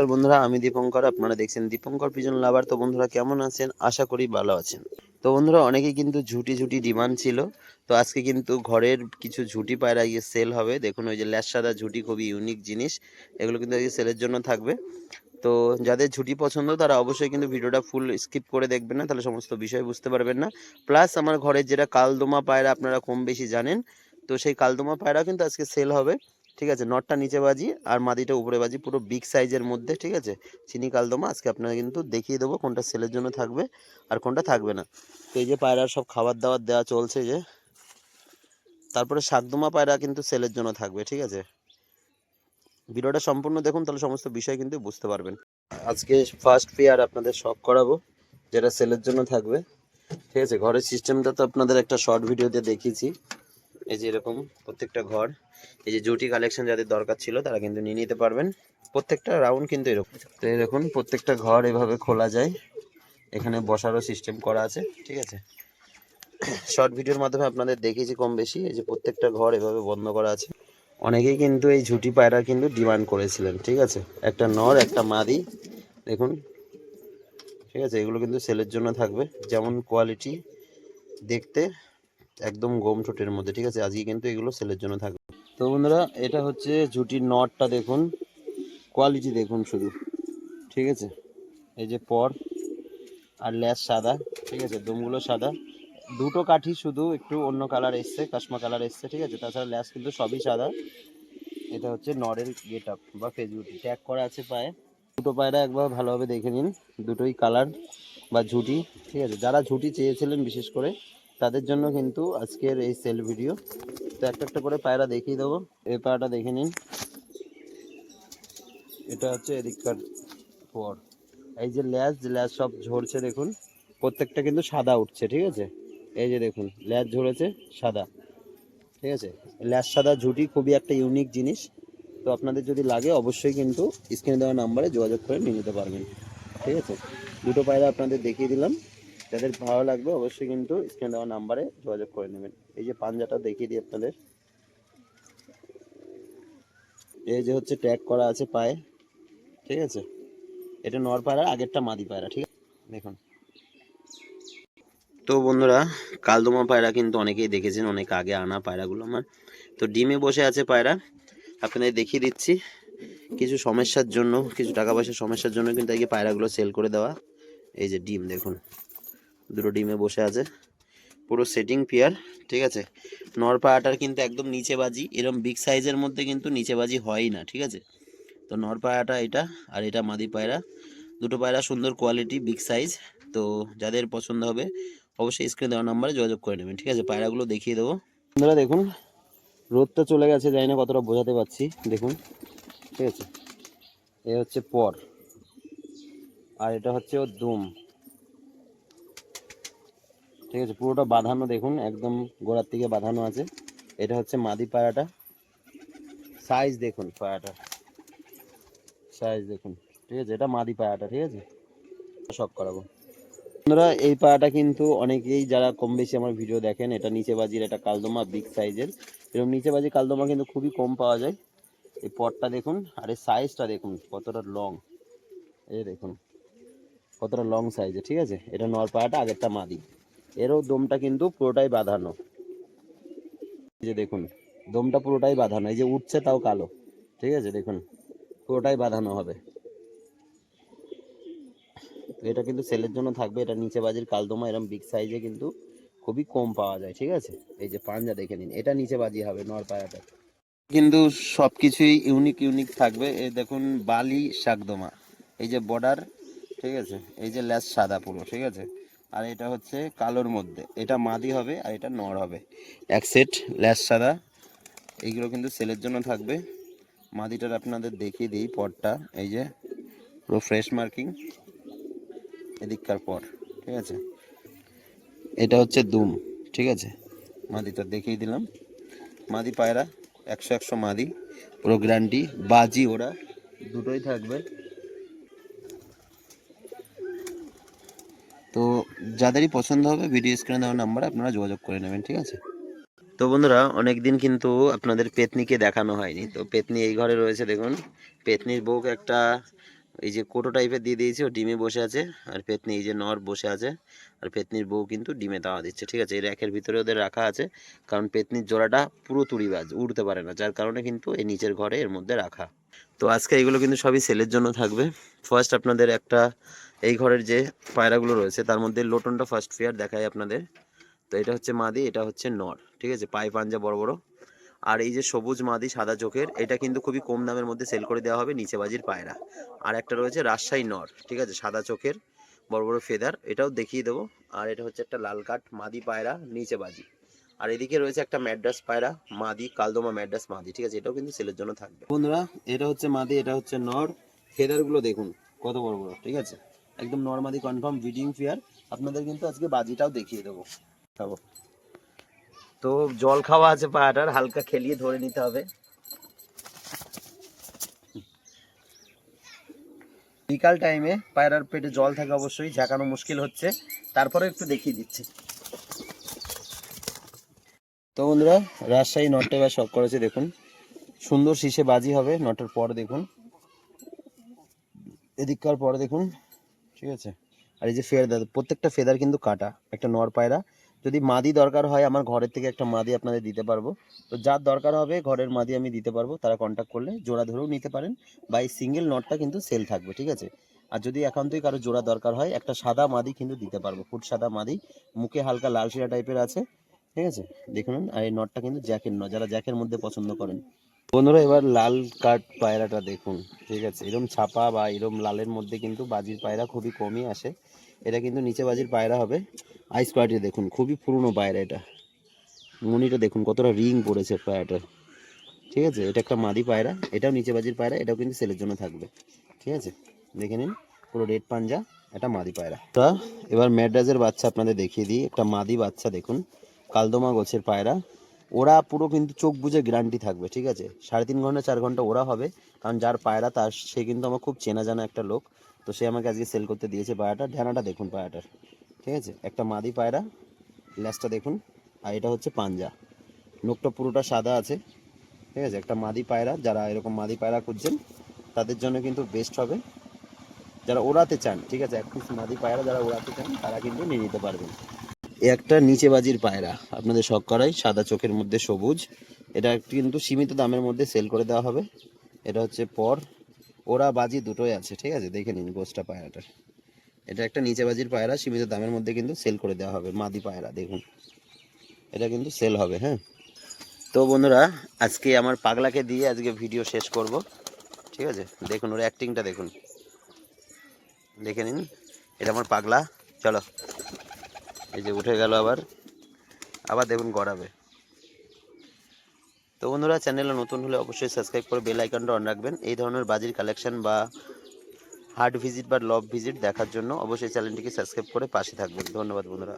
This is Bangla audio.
নমস্কার বন্ধুরা, আমি দীপঙ্কর, আপনারা দেখছেন দীপঙ্কর পিজন লাভার তো বন্ধুরা, কেমন আছেন? আশা করি ভালো আছেন। তো বন্ধুরা, অনেকেই কিন্তু ঝুটি ঝুটি ডিমান্ড ছিল। তো আজকে কিন্তু ঘরের কিছু ঝুটি পায়রা গিয়ে সেল হবে। দেখুন, ওই যে ল্যাস সাদা ঝুটি খুবই ইউনিক জিনিস। এগুলো কিন্তু আজকে সেলের জন্য থাকবে। তো যাদের ঝুটি পছন্দ, তারা অবশ্যই কিন্তু ভিডিওটা ফুল স্কিপ করে দেখবেন না, তাহলে সমস্ত বিষয় বুঝতে পারবেন না। প্লাস আমার ঘরের যেটা কালদোমা পায়রা আপনারা কম বেশি জানেন, তো সেই কালদোমা পায়রা কিন্তু আজকে সেল হবে। ঠিক আছে? নটটা নিচে বাজি আর মাদিটা উপরে বাজি, পুরো বিগ সাইজের মধ্যে, ঠিক আছে? চিনি কালদমা, আজকে আপনারা কিন্তু দেখিয়ে দেবো কোনটা সেলের জন্য থাকবে আর কোনটা থাকবে না। তো এই যে পায়রার সব খাবার দাবার দেওয়া চলছে যে, তারপরে শাকদমা পায়রা কিন্তু সেলের জন্য থাকবে, ঠিক আছে? ভিডিওটা সম্পূর্ণ দেখুন, তাহলে সমস্ত বিষয় কিন্তু বুঝতে পারবেন। আজকে ফার্স্ট পেয়ার আপনাদের শখ করাবো, যেটা সেলের জন্য থাকবে। ঠিক আছে? ঘরের সিস্টেমটা তো আপনাদের একটা শর্ট ভিডিওতে দেখিয়েছি। এই যে এরকম প্রত্যেকটা ঘর, এই যে জুটি কালেকশন যাদের দরকার ছিল তারা কিন্তু নিয়ে নিতে পারবেন। প্রত্যেকটা রাউন্ড কিন্তু এরকম। তো এই দেখুন, প্রত্যেকটা ঘর এভাবে খোলা যায়। এখানে বসারও সিস্টেম করা আছে, ঠিক আছে? শর্ট ভিডিওর মাধ্যমে আপনাদের দেখিয়েছি কম বেশি, এই যে প্রত্যেকটা ঘর এভাবে বন্ধ করা আছে। অনেকেই কিন্তু এই ঝুটি পায়রা কিন্তু ডিমান্ড করেছিলেন, ঠিক আছে? একটা নর, একটা মাদি, দেখুন, ঠিক আছে? এগুলো কিন্তু সেলের জন্য থাকবে। যেমন কোয়ালিটি দেখতে একদম গম ঠোঁটের মধ্যে, ঠিক আছে? আজকে কিন্তু এগুলো সেলের জন্য থাকবে। তো বন্ধুরা, এটা হচ্ছে ঝুটির নটটা দেখুন কোয়ালিটি দেখুন শুধু, ঠিক আছে? এই যে পর আর ল্যাস সাদা, ঠিক আছে? দমগুলো সাদা। দুটো কাঠি শুধু, একটু অন্য কালার এসছে, কাশমা কালার এসছে, ঠিক আছে? তাছাড়া ল্যাস কিন্তু সবই সাদা। এটা হচ্ছে নরের গেট আপ বা ফেজুটি ট্যাগ করা আছে পায়ে। দুটো পায়রা একবার ভালোভাবে দেখে নিন, দুটোই কালার বা ঝুটি, ঠিক আছে? যারা ঝুটি চেয়েছিলেন বিশেষ করে তাদের জন্য কিন্তু আজকের এই সেল ভিডিও। তো একটা একটা করে পায়রা দেখিয়ে দেবো। এই পায়রাটা দেখে নিন। এটা হচ্ছে এদিককার পর। এই যে ল্যাস ল্যাস সব ঝরছে দেখুন। প্রত্যেকটা কিন্তু সাদা উঠছে, ঠিক আছে? এই যে দেখুন ল্যাস ঝরেছে সাদা, ঠিক আছে? ল্যাস সাদা ঝুটি খুবই একটা ইউনিক জিনিস। তো আপনাদের যদি লাগে অবশ্যই কিন্তু স্ক্রিনে দেওয়া নাম্বারে যোগাযোগ করে নিয়ে নিতে পারবেন, ঠিক আছে? দুটো পায়রা আপনাদের দেখিয়ে দিলাম। যাদের ভালো লাগবে অবশ্যই কিন্তু স্ক্রিনে দেওয়া নাম্বারে যোগাযোগ করে নেবেন। এই যে পাঞ্জাটা দেখিয়ে দিই আপনাদের। এই যে হচ্ছে ট্যাগ করা আছে পায়ে, ঠিক আছে? এটা নর পায়রা আগেরটা মাদি পায়রা, ঠিক আছে? দেখুন। তো বন্ধুরা, কালদমা পায়রা কিন্তু অনেকেই দেখেছেন, অনেক আগে আনা পায়রাগুলো আমার। তো ডিমে বসে আছে পায়রা। আপনাদের দেখিয়ে দিচ্ছি। কিছু সমস্যার জন্য, কিছু টাকা পয়সার সমস্যার জন্য কিন্তু আজকে পায়রাগুলো সেল করে দেওয়া। এই যে ডিম, দেখুন। দুটো ডিমে বসে আছে। পুরো সেটিং পেয়ার ঠিক আছে? নর পায়াটার কিন্তু একদম নিচে বাজি এরকম বিগ সাইজের মধ্যে কিন্তু নিচে বাজি হয়ই না, ঠিক আছে? তো নর পায়াটা এটা আর এটা মাদি পায়রা, দুটো পায়রা সুন্দর কোয়ালিটি বিগ সাইজ তো যাদের পছন্দ হবে, অবশ্যই স্ক্রিনে দেওয়া নাম্বারে যোগাযোগ করে নেবেন, ঠিক আছে? পায়রাগুলো দেখিয়ে দেবো। বন্ধুরা, দেখুন, রোদটা চলে গেছে, জানি না কতটা বোঝাতে পারছি, দেখুন, ঠিক আছে? এ হচ্ছে পর, আর এটা হচ্ছে ওর দুম। ঠিক আছে, পুরোটা বাঁধানো দেখুন, একদম গোড়ার থেকে বাঁধানো আছে। এটা হচ্ছে মাদি পায়রাটা সাইজ দেখুন পায়রাটা সাইজ দেখুন, ঠিক আছে, এটা মাদি পায়রাটা ঠিক আছে? সব করাবো। বন্ধুরা, এই পায়রাটা কিন্তু অনেকেই যারা কম বেশি আমার ভিডিও দেখেন, এটা নিচে বাজির এটা কালদমা বিগ সাইজের এরকম নিচে বাজি কালদমা কিন্তু খুবই কম পাওয়া যায়। এই পটটা দেখুন, আর এই সাইজটা দেখুন, কতটা লং এই দেখুন, কতটা লং সাইজে ঠিক আছে? এটা নর পায়াটা আগেরটা মাদি। এরও দমটা কিন্তু পুরোটাই বাঁধানো। এই যে দেখুন, দমটা পুরোটাই বাঁধানো, এই যে উঠছে তাও কালো, ঠিক আছে, দেখুন, পুরোটাই বাঁধানো হবে। এটা কিন্তু সেলের জন্য থাকবে, এটা নিচে বাজির কালদমা এরকম বিগ সাইজে কিন্তু খুবই কম পাওয়া যায়, ঠিক আছে? এই যে পাঞ্জা দেখে নিন, এটা নিচে বাজি হবে নর পায়াটা কিন্তু সব কিছুই ইউনিক ইউনিক থাকবে, এই দেখুন, বালি শাকদমা, এই যে বর্ডার ঠিক আছে, এই যে ল্যাস সাদা পুরো, ঠিক আছে? আর এটা হচ্ছে কালোর মধ্যে। এটা মাদি হবে আর এটা নর হবে। এক সেট ল্যাস সাদা। এইগুলো কিন্তু সেলের জন্য থাকবে। মাদিটার আপনাদের দেখিয়ে দিই পরটা এই যে, পুরো ফ্রেশ মার্কিং এদিককার পর ঠিক আছে? এটা হচ্ছে দুম, ঠিক আছে? মাদিটা দেখিয়ে দিলাম। মাদি পায়রা, একশো একশো মাদি। পুরো গ্যারান্টি বাজি ওরা, দুটোই থাকবে। তো যাদেরই পছন্দ হবে ভিডিও স্ক্রিনে দেওয়া নাম্বারে আপনারা যোগাযোগ করে নেবেন, ঠিক আছে? তো বন্ধুরা অনেক দিন কিন্তু আপনাদের পেতনিকে দেখানো হয়নি। তো পেতনি এই ঘরে রয়েছে, দেখুন। পেতনির বউকে একটা এই যে কোটো টাইপের দিয়ে দিয়েছে, ও ডিমে বসে আছে, আর পেতনি এই যে নর বসে আছে, আর পেতনির বউ কিন্তু ডিমে দাওয়া দিচ্ছে, ঠিক আছে? এই র্যাকের ভিতরে ওদের রাখা আছে, কারণ পেতনির জোড়াটা পুরো তুড়িবাজ, উড়তে পারে না, যার কারণে কিন্তু এই নিচের ঘরে এর মধ্যে রাখা। তো আজকে এগুলো কিন্তু সবই সেলের জন্য থাকবে। ফার্স্ট আপনাদের একটা, এই ঘরের যে পায়রাগুলো রয়েছে, তার মধ্যে লোটনটা ফার্স্ট ফেয়ার দেখায় আপনাদের। তো এটা হচ্ছে মাদি, এটা হচ্ছে নর, ঠিক আছে? পায়ে পাঞ্জা বড় বড়। আর এই যে সবুজ মাদি, সাদা চোখের, এটা কিন্তু খুবই কম দামের মধ্যে সেল করে দেওয়া হবে নিচে বাজির পায়রা। আর একটা রয়েছে রাজশাহী নর, ঠিক আছে? সাদা চোখের, বড় বড় ফেদার এটাও দেখিয়ে দেবো। আর এটা হচ্ছে একটা লাল কাঠ মাদি পায়রা, নিচে বাজি। আর এদিকে রয়েছে একটা ম্যাড্রাস পায়রা, মাদি, কালদমা ম্যাড্রাস মাদি, ঠিক আছে? এটাও কিন্তু সেলের জন্য থাকবে। বন্ধুরা, এটা হচ্ছে মাদি, এটা হচ্ছে নর। ফেদারগুলো দেখুন, কত বড় বড়, ঠিক আছে? একদম নর্মাদি কনফার্ম ব্রিডিং ফেয়ার আপনাদের কিন্তু আজকে বাজিটাও দেখিয়ে দেবো। খাব। তো জল খাওয়া আছে পায়াটার, হালকা খেলিয়ে ধরে নিতে হবে। বিকাল টাইমে পায়রার পেটে জল থাকে অবশ্যই, ঝাঁকানো মুশকিল হচ্ছে। তারপরে একটু দেখিয়ে দিচ্ছি। তো বন্ধুরা, রাজশাহী নটটা এবার শখ করেছে, দেখুন। সুন্দর শীষে বাজি হবে নটের পর, দেখুন। এদিককার পর, দেখুন, ঠিক আছে? আর এই যে ফেদার, প্রত্যেকটা ফেদার কিন্তু কাটা, একটা নর পায়রা। যদি মাদি দরকার হয়, আমার ঘরের থেকে একটা মাদি আপনাদের দিতে পারব। তো যার দরকার হবে, ঘরের মাদি আমি দিতে পারব, তারা কন্ট্যাক্ট করলে জোড়া ধরেও নিতে পারেন। বা এই সিঙ্গেল নটটা কিন্তু সেল থাকবে, ঠিক আছে? আর যদি একান্তই কারও জোড়া দরকার হয়, একটা সাদা মাদি কিন্তু দিতে পারব, ফুট সাদা মাদি। মুখে হালকা লাল শিরা টাইপের আছে। ঠিক আছে? দেখুন আর এই নটটা কিন্তু জ্যাকের ন যারা জ্যাকের মধ্যে পছন্দ করেন। বন্ধুরা, এবার লাল কাঠ পায়রাটা দেখুন, ঠিক আছে? এরম ছাপা বা এরম লালের মধ্যে কিন্তু বাজির পায়রা খুবই কমই আসে। এটা কিন্তু নিচে বাজির পায়রা হবে। আইস কোয়ালিটি দেখুন, খুবই পুরনো পায়রা এটা। মনিটা দেখুন, কতটা রিং পড়েছে পায়রাটার। ঠিক আছে? এটা একটা মাদি পায়রা, এটাও নিচে বাজির পায়রা, এটাও কিন্তু সেলের জন্য থাকবে। ঠিক আছে? দেখে নিন, পুরো রেড পাঞ্জা এটা মাদি পায়রা। তা, এবার ম্যাড্রাজের বাচ্চা আপনাদের দেখিয়ে দিই, একটা মাদি বাচ্চা দেখুন। কালদমা গোছের পায়রা, ওরা পুরো কিন্তু চোখ বুঝে গ্যারান্টি থাকবে, ঠিক আছে? সাড়ে তিন ঘণ্টা, চার ঘণ্টা ওরা হবে, কারণ যার পায়রা তার, সে কিন্তু আমার খুব চেনা জানা একটা লোক, তো সে আমাকে আজকে সেল করতে দিয়েছে পায়রাটা, ঢানাটা দেখুন পায়রাটার, ঠিক আছে? একটা মাদি পায়রা ল্যাসটা দেখুন, আর এটা হচ্ছে পাঞ্জা। নোকটা পুরোটা সাদা আছে, ঠিক আছে? একটা মাদি পায়রা, যারা এরকম মাদি পায়রা খুঁজছেন, তাদের জন্য কিন্তু বেস্ট হবে। যারা ওড়াতে চান, ঠিক আছে? এক পিস মাদি পায়রা যারা ওড়াতে চান, তারা কিন্তু নিয়ে নিতে পারবেন। একটা নিচে বাজির পায়রা। আপনাদের শখ করাই, সাদা চোখের মধ্যে সবুজ। এটা কিন্তু সীমিত দামের মধ্যে সেল করে দেওয়া হবে। এটা হচ্ছে পর। ওরা বাজি দুটোই আছে, ঠিক আছে? দেখে নিন গোসটা পায়রাটার। এটা একটা নিচে বাজির পায়রা, সীমিত দামের মধ্যে কিন্তু সেল করে দেওয়া হবে। মাদি পায়রা, দেখুন। এটা কিন্তু সেল হবে হ্যাঁ? তো বন্ধুরা, আজকে আমার পাগলাকে দিয়ে আজকে ভিডিও শেষ করব, ঠিক আছে? দেখুন, ওর অ্যাক্টিংটা দেখুন। দেখে নিন। এটা আমার পাগলা। চলো। এই যে উঠে গেল আবার। আবার দেখুন গড়াবে। তো বন্ধুরা, চ্যানেলে নতুন হলে অবশ্যই সাবস্ক্রাইব করে বেল আইকনটা অন রাখবেন। এই ধরনের বাজির কালেকশন বা হার্ট ভিজিট বা লভ ভিজিট দেখার জন্য অবশ্যই চ্যানেলটিকে সাবস্ক্রাইব করে পাশে থাকবেন। ধন্যবাদ বন্ধুরা।